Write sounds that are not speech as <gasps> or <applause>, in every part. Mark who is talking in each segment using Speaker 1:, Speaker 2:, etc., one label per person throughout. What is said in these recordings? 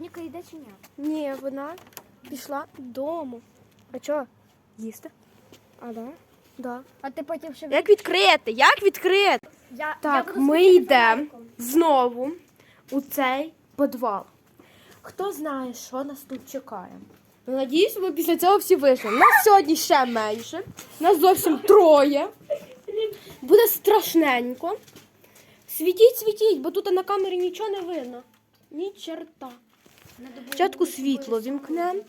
Speaker 1: Ніка йде чи ні?
Speaker 2: Ні, вона пішла додому. А чого? Їсти?
Speaker 1: А, да?
Speaker 2: Да.
Speaker 1: А ти потім ще...
Speaker 2: Як відкрити? Як відкрити?
Speaker 1: Я,
Speaker 2: Так, ми йдемо знову у цей підвал. Хто знає, що нас тут чекає? Ну, надіюсь, ми після цього всі вийшли. Нас сьогодні ще менше. Нас зовсім троє. Буде страшненько. Світіть, світіть, бо тут на камері нічого не видно. Ні черта. Спочатку світло вімкнемо.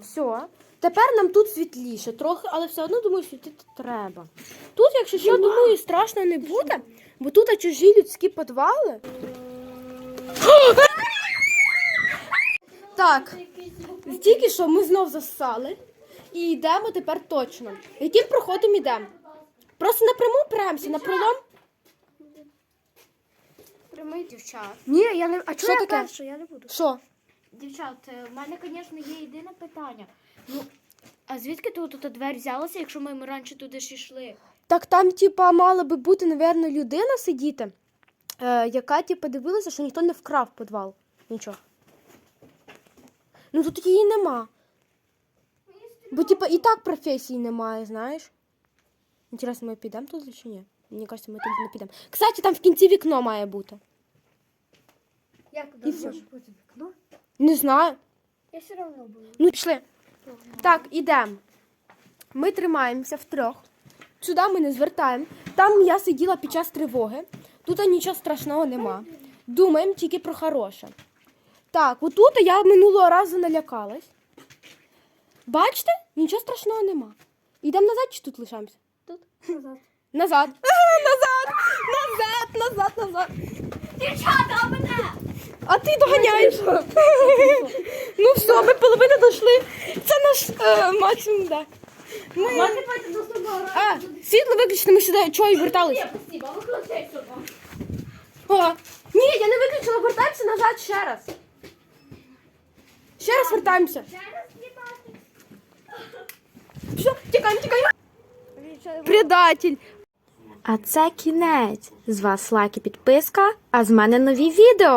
Speaker 2: Все. Тепер нам тут світліше трохи, але все одно думаю, світити треба. Тут, якщо що, думаю, страшно не буде, бо тут чужі людські підвали. <gasps> Так, тільки що ми знов засали і йдемо тепер точно. Яким проходом йдемо? Просто напряму премся, на пролом.
Speaker 1: Прямий дівчат.
Speaker 2: Ні, я не. А чого я
Speaker 1: таке?
Speaker 2: перша?
Speaker 1: Я не буду.
Speaker 2: Що?
Speaker 1: Дівчат, е, в мене, звісно, є єдине питання. Ну, а звідки тут та двері взялася, якщо ми раніше туди ж йшли?
Speaker 2: Так там, типа, мала би бути, напевно, людина сидіти, е, яка, типа, дивилася, що ніхто не вкрав підвал. Нічого. Ну тут її нема. Бо, типа, і так професії немає, знаєш. Інтересно, ми підемо туди чи ні? Мені кажеться, ми туди не підемо. Кстати, там в кінці вікно має бути.
Speaker 1: Як
Speaker 2: І все.
Speaker 1: вікно?
Speaker 2: Не знаю.
Speaker 1: Я все одно буду.
Speaker 2: Ну, пішли. Так, ідемо. Ми тримаємося втрьох. Сюди ми не звертаємо. Там я сиділа під час тривоги. Тут нічого страшного нема. Думаємо тільки про хороше. Так, отут я минулого разу налякалась. Бачите? Нічого страшного нема. Йдемо назад чи тут лишаємося?
Speaker 1: Тут назад.
Speaker 2: Назад. назад. Назад, назад, назад.
Speaker 1: Дівчата, мене!
Speaker 2: А ти доганяєш. <laughs> ну все, ми половину дійшли. Це наш е, максимум, так. Ми...
Speaker 1: Собою?
Speaker 2: А, світло виключити, ми сюди чого і вертались.
Speaker 1: спасибо, виключай сюди.
Speaker 2: О, ні, я не виключила, вертаємося назад ще раз. Ще раз вертаємося. Все, тікаємо, тікаємо. Предатель.
Speaker 3: А це кінець. З вас лайк і підписка, а з мене нові відео.